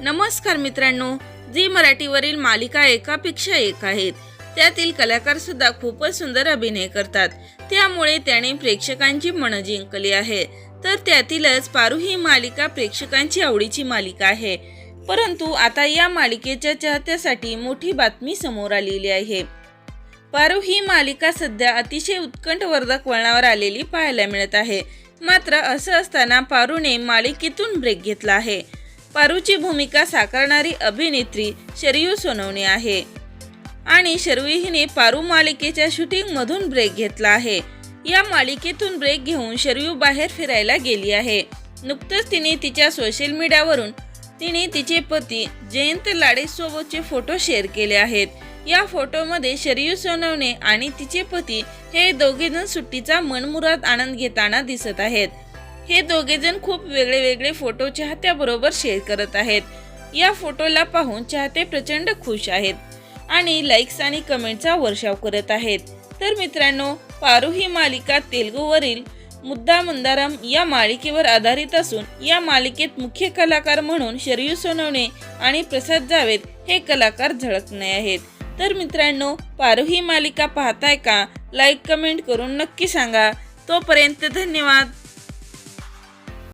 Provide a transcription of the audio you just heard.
नमस्कार मित्रांनो जी मराठीवरील मालिका एकापेक्षा एक आहेत. त्यातील कलाकार सुद्धा खूपच सुंदर अभिनय करतात. त्यामुळे त्याने प्रेक्षकांची मनं जिंकली आहे. तर त्यातीलच पारू ही मालिका प्रेक्षकांची आवडीची मालिका आहे. परंतु आता या मालिकेच्या चाहत्यासाठी मोठी बातमी समोर आलेली आहे. पारू ही मालिका सध्या अतिशय उत्कंठवर्धक वळणावर आलेली पाहायला मिळत आहे. मात्र असं असताना पारूने मालिकेतून ब्रेक घेतला आहे. पारूची भूमिका साकारणारी अभिनेत्री शरयू सोनवणे आहे. आणि शर्वी हिने पारू मालिकेच्या शूटिंगमधून ब्रेक घेतला आहे. या मालिकेतून ब्रेक घेऊन शर्यू बाहेर फिरायला गेली आहे. नुकतंच तिने तिच्या सोशल मीडियावरून तिने तिचे पती जयंत लाडेसोबतचे फोटो शेअर केले आहेत. या फोटोमध्ये शरयू सोनवणे आणि तिचे पती हे दोघेजण सुट्टीचा मनमुराद आनंद घेताना दिसत आहेत. हे दोघेजण खूप वेगळे वेगळे फोटो चाहत्याबरोबर शेअर करत आहेत. या फोटोला पाहून चाहते प्रचंड खुश आहेत आणि लाईक्स आणि कमेंटचा वर्षाव करत आहेत. तर मित्रांनो पारू ही मालिका तेलगूवरील मुद्दा मंदारम या मालिकेवर आधारित असून या मालिकेत मुख्य कलाकार म्हणून शरयू सोनवणे आणि प्रसाद जावेद हे कलाकार झळकणे आहेत. तर मित्रांनो पारू ही मालिका पाहताय का? लाईक कमेंट करून नक्की सांगा. तोपर्यंत धन्यवाद.